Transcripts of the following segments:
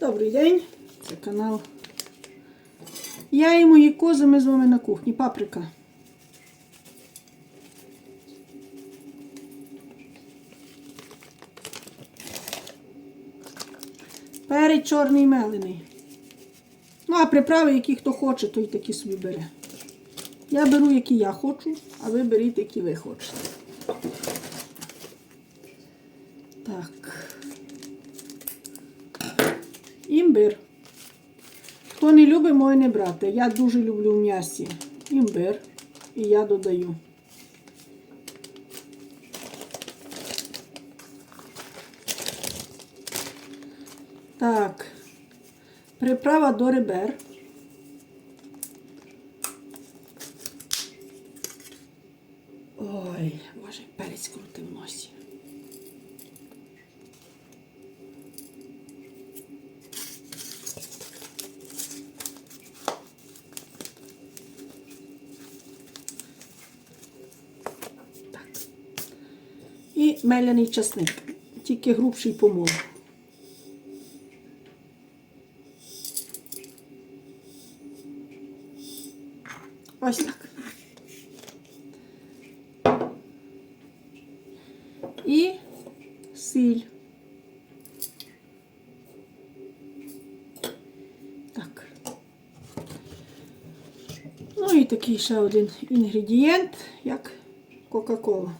Добрий день, це канал. Я і мої кози, ми з вами на кухні. Паприка. Перець чорний мелений. Ну, а приправи, які хто хоче, той такі собі бере. Я беру, які я хочу, а ви беріть, які ви хочете. Так. Імбир. Хто не любить, може не брати. Я дуже люблю м'ясі імбир. І я додаю. Так. Приправа до ребер. Ой, боже, перець крутий в носі. Так. І меляний часник. Тільки грубший помол. Ось так. І сіль. Так. Ну і такий ще один інгредієнт, як Кока-Кола.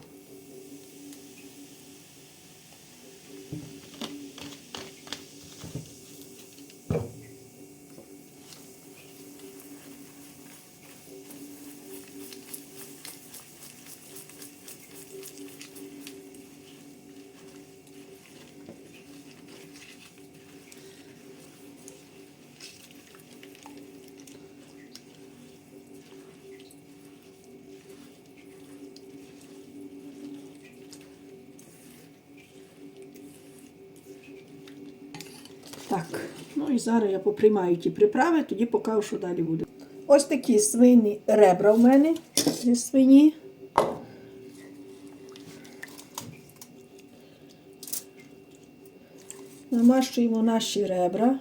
Так, ну і зараз я поприймаю ті приправи, тоді покажу, що далі буде. Ось такі свині ребра в мене зі свині. Намащуємо наші ребра.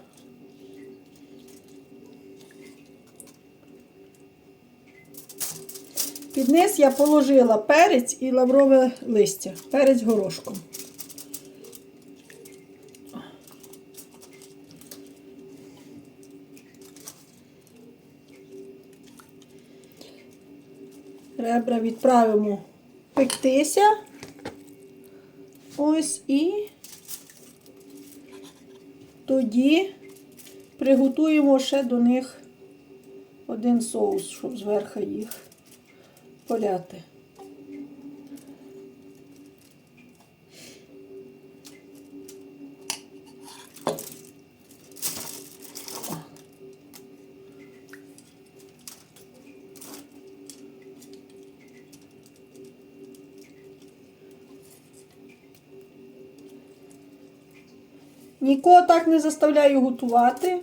Під низ я положила перець і лаврове листя, перець горошком. Ребра відправимо пектися. Ось і тоді приготуємо ще до них один соус, щоб зверху їх поляти. Нікого так не заставляю готувати.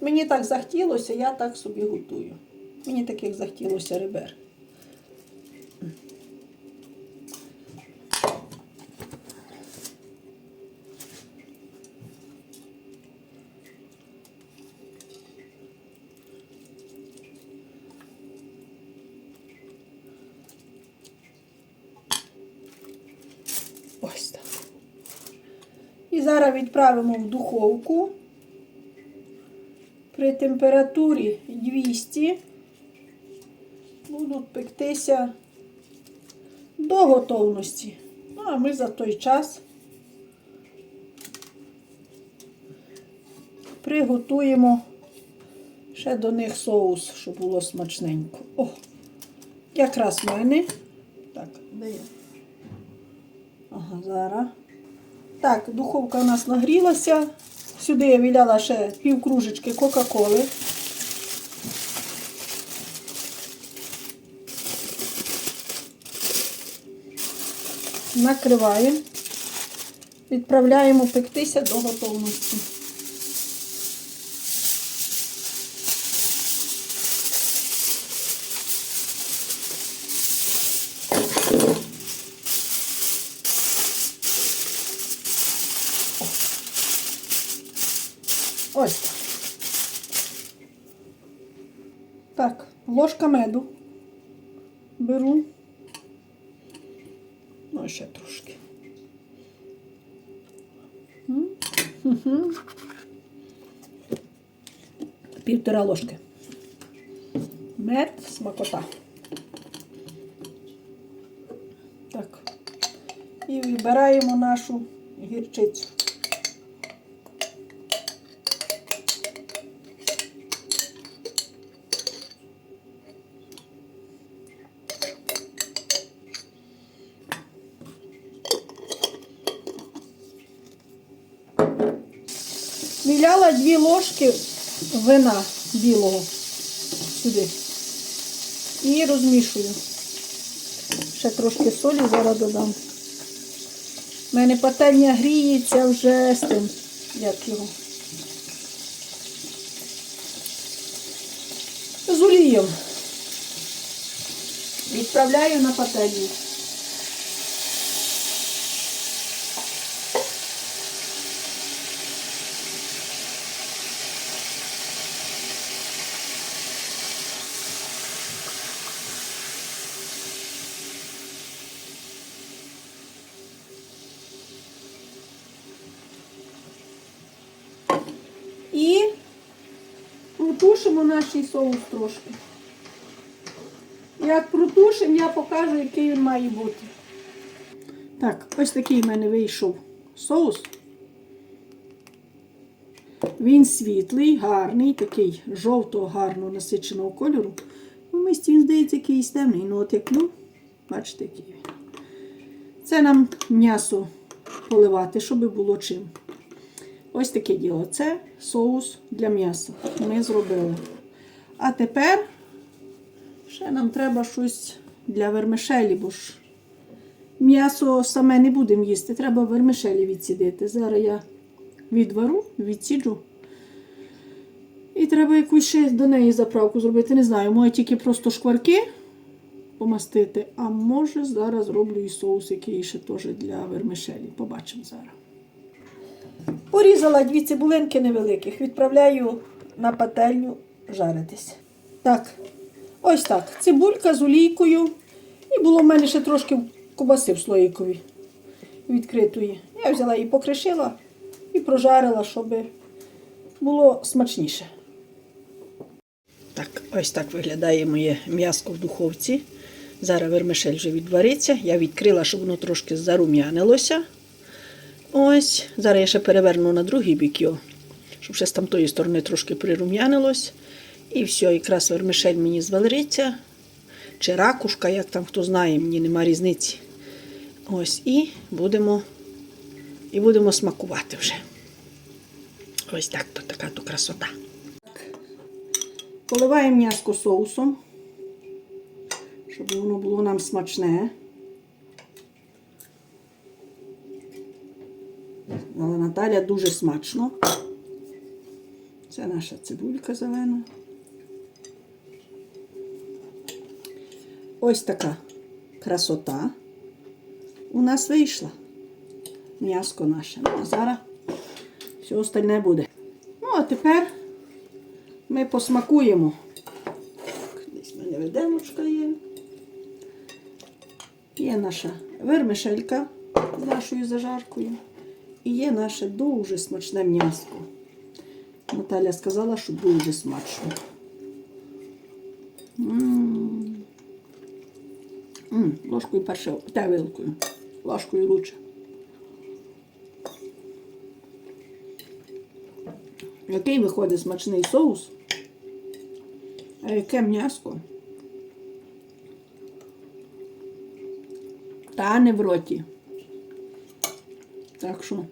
Мені так захотілося, я так собі готую. Мені таких захотілося ребер. Ось так. І зараз відправимо в духовку при температурі 200 будуть пектися до готовності. Ну, а ми за той час приготуємо ще до них соус, щоб було смачненько. О, якраз в мене. Так, де я? Ага, зараз. Так, духовка у нас нагрілася. Сюди я віляла ще пів кружечки Кока-Коли. Накриваємо, відправляємо пектися до готовності. Ось так. Ложка меду. Беру. Ну, ще трошки. Півтора ложки. Мед, смакота. Так. І вибираємо нашу гірчицю. Віляла дві ложки вина білого сюди. І розмішую. Ще трошки солі зараз додам. У мене пательня гріється вже з тим, як його. З олієм. Відправляю на пательню. І протушимо наш соус трошки. Як протушимо, я покажу, який він має бути. Так, ось такий в мене вийшов соус. Він світлий, гарний, такий жовтого, гарного насиченого кольору. У місті він здається якийсь темний. Ну от як ну, бачите, який він. Це нам м'ясо поливати, щоб було чим. Ось таке діло. Це соус для м'яса. Ми зробили. А тепер ще нам треба щось для вермишелі, бо ж м'ясо саме не будемо їсти. Треба вермишелі відсідити. Зараз я відвару, відсіджу. І треба якусь ще до неї заправку зробити. Не знаю, може тільки просто шкварки помастити, а може зараз зроблю і соус, який ще теж для вермишелі. Побачимо зараз. Порізала дві цибулинки невеликих, відправляю на пательню жаритись. Так, ось так. Цибулька з олійкою. І було в мене ще трошки кубаси в слоїкові відкритої. Я взяла її покришила і прожарила, щоб було смачніше. Так, ось так виглядає моє м'яско в духовці. Зараз вермишель вже відвариться. Я відкрила, щоб воно трошки зарум'янилося. Ось, зараз я ще переверну на другий бік його, щоб ще з тамтої сторони трошки прирум'янилось. І все, якраз вермишель мені звалиться. Чи ракушка, як там хто знає, мені нема різниці. Ось, і будемо, і будемо смакувати вже. Ось так то така то красота. Поливаємо м'яско соусом, щоб воно було нам смачне. Наталя дуже смачно. Це наша цибулька зелена. Ось така красота у нас вийшла. М'яско наше. Ну, а зараз все остальне буде. Ну, а тепер ми посмакуємо. Десь мене виделочка є. Є наша вермишелька з нашою зажаркою. І є наше дуже смачне м'яско. Наталя сказала, що дуже смачно. Ложкою перше, та вилкою. Ложкою лучше. Який виходить смачний соус, а яке м'яско. Та не в роті. Так що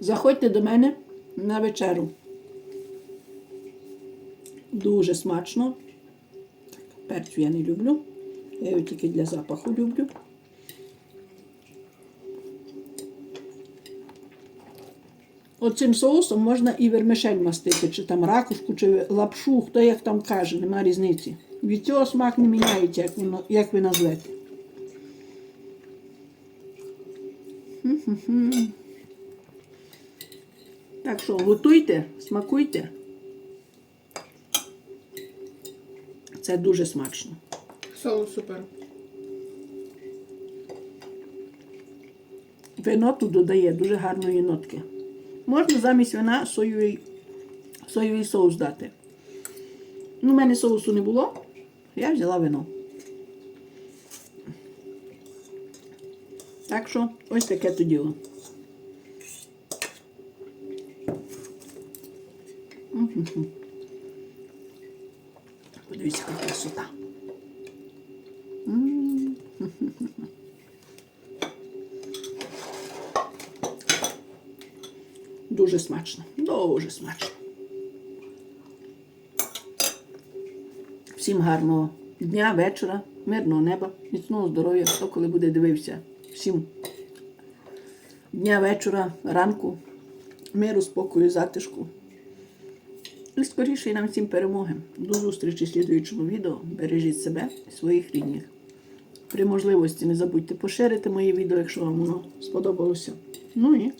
заходьте до мене на вечеру. Дуже смачно. Так, перцю я не люблю. Я його тільки для запаху люблю. Оцим соусом можна і вермишель мастити, чи там ракушку, чи лапшу, хто як там каже, нема різниці. Від цього смак не міняється, як, воно, як ви назвете. Так що готуйте, смакуйте. Це дуже смачно. Соус супер. Вино тут додає дуже гарної нотки. Можна замість вина соєвий, соєвий соус дати. Ну, у мене соусу не було, я взяла вино. Так що ось таке то діло. Подивіться, яка красота. Дуже смачно. Дуже смачно. Всім гарного дня, вечора, мирного неба, міцного здоров'я, хто коли буде дивився. Всім дня, вечора, ранку, миру, спокою, затишку. І скоріше нам всім перемоги. До зустрічі в слідуючому відео. Бережіть себе і своїх рідних. При можливості не забудьте поширити моє відео, якщо вам воно сподобалося. Ну і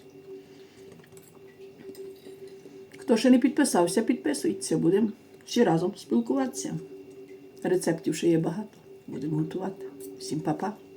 Хто ще не підписався, підписуйтеся, будемо ще разом спілкуватися. Рецептів ще є багато. Будемо готувати. Всім па-па.